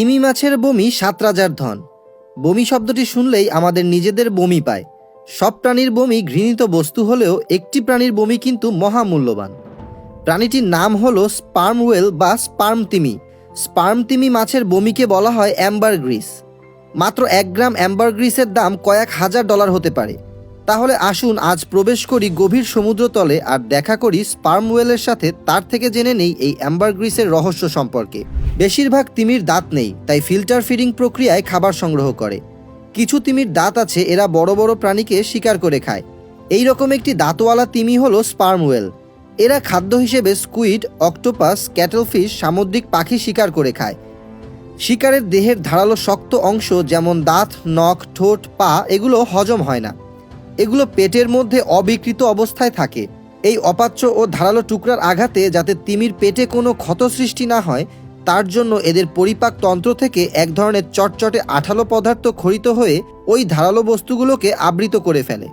তিমি মাছের বমি সাত রাজার ধন। বমি শব্দটি শুনলেই আমাদের নিজেদের বমি পায়। সব প্রাণীর বমি ঘৃণিত বস্তু হলেও একটি প্রাণীর বমি কিন্তু মহামূল্যবান। প্রাণীটির নাম হলো স্পার্ম ওয়েল বা স্পার্ম তিমি স্পার্ম তিমি মাছের বমিকে বলা হয় অ্যাম্বার গ্রিস। মাত্র এক গ্রাম অ্যাম্বার গ্রিসের দাম কয়েক হাজার ডলার হতে পারে। তাহলে আসুন, আজ প্রবেশ করি গভীর সমুদ্রতলে আর দেখা করি স্পার্ম ওয়েলের সাথে, তার থেকে জেনে নেই এই অ্যাম্বারগ্রিসের রহস্য সম্পর্কে। বেশিরভাগ তিমির দাঁত নেই, তাই ফিল্টার ফিডিং প্রক্রিয়ায় খাবার সংগ্রহ করে। কিছু তিমির দাঁত আছে, এরা বড় বড় প্রাণীকে শিকার করে খায়। এই রকম একটি দাঁতওয়ালা তিমি হলো স্পার্ম ওয়েল এরা খাদ্য হিসেবে স্কুইড, অক্টোপাস, ক্যাটেলফিশ, সামুদ্রিক পাখি শিকার করে খায়। শিকারের দেহের ধারালো শক্ত অংশ, যেমন দাঁত, নখ, ঠোঁট, পা, এগুলো হজম হয় না। এগুলো পেটের মধ্যে অবিকৃত অবস্থায় থাকে। এই অপাচ্য ও ধারালো টুকরার আঘাতে যাতে তিমির পেটে কোনো ক্ষত সৃষ্টি না হয়, তার জন্য এদের পরিপাক তন্ত্র থেকে এক ধরনের চটচটে আঠালো পদার্থ খরিত হয়ে ওই ধারালো বস্তুগুলোকে আবৃত করে ফেলে।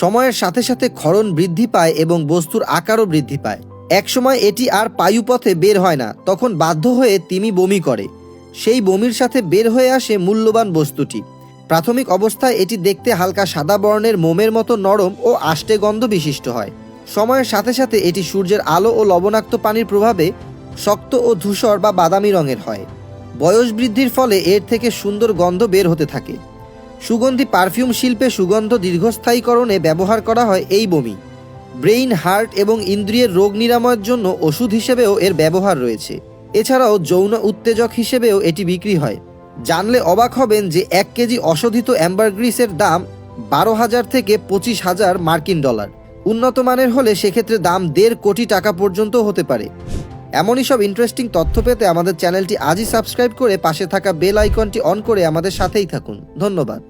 সময়ের সাথে সাথে ক্ষরণ বৃদ্ধি পায় এবং বস্তুর আকারও বৃদ্ধি পায়। একসময় এটি আর পায়ুপথে বের হয় না, তখন বাধ্য হয়ে তিমি বমি করে। সেই বমির সাথে বের হয়ে আসে মূল্যবান বস্তুটি। প্রাথমিক অবস্থায় এটি দেখতে হালকা সাদা বর্ণের মোমের মতো নরম ও আষ্টে গন্ধ বিশিষ্ট হয়। সময়ের সাথে সাথে এটি সূর্যের আলো ও লবণাক্ত পানির প্রভাবে শক্ত ও ধূসর বা বাদামি রঙের হয়। বয়স বৃদ্ধির ফলে এর থেকে সুন্দর গন্ধ বের হতে থাকে। সুগন্ধি পারফিউম শিল্পে সুগন্ধ দীর্ঘস্থায়ীকরণে ব্যবহার করা হয় এই বমি। ব্রেইন, হার্ট এবং ইন্দ্রিয়ের রোগ নিরাময়ের জন্য ওষুধ হিসেবেও এর ব্যবহার রয়েছে। এছাড়াও যৌন উত্তেজক হিসেবেও এটি বিক্রি হয়। জানলে অবাক হবেন যে এক কেজি অশোধিত অ্যাম্বারগ্রিসের দাম বারো হাজার থেকে পঁচিশ হাজার মার্কিন ডলার। উন্নত মানের হলে সেক্ষেত্রে দাম দেড় কোটি টাকা পর্যন্ত হতে পারে। এমনই সব ইন্টারেস্টিং তথ্য পেতে আমাদের চ্যানেলটি আজই সাবস্ক্রাইব করে পাশে থাকা বেল আইকনটি অন করে আমাদের সাথেই থাকুন। ধন্যবাদ।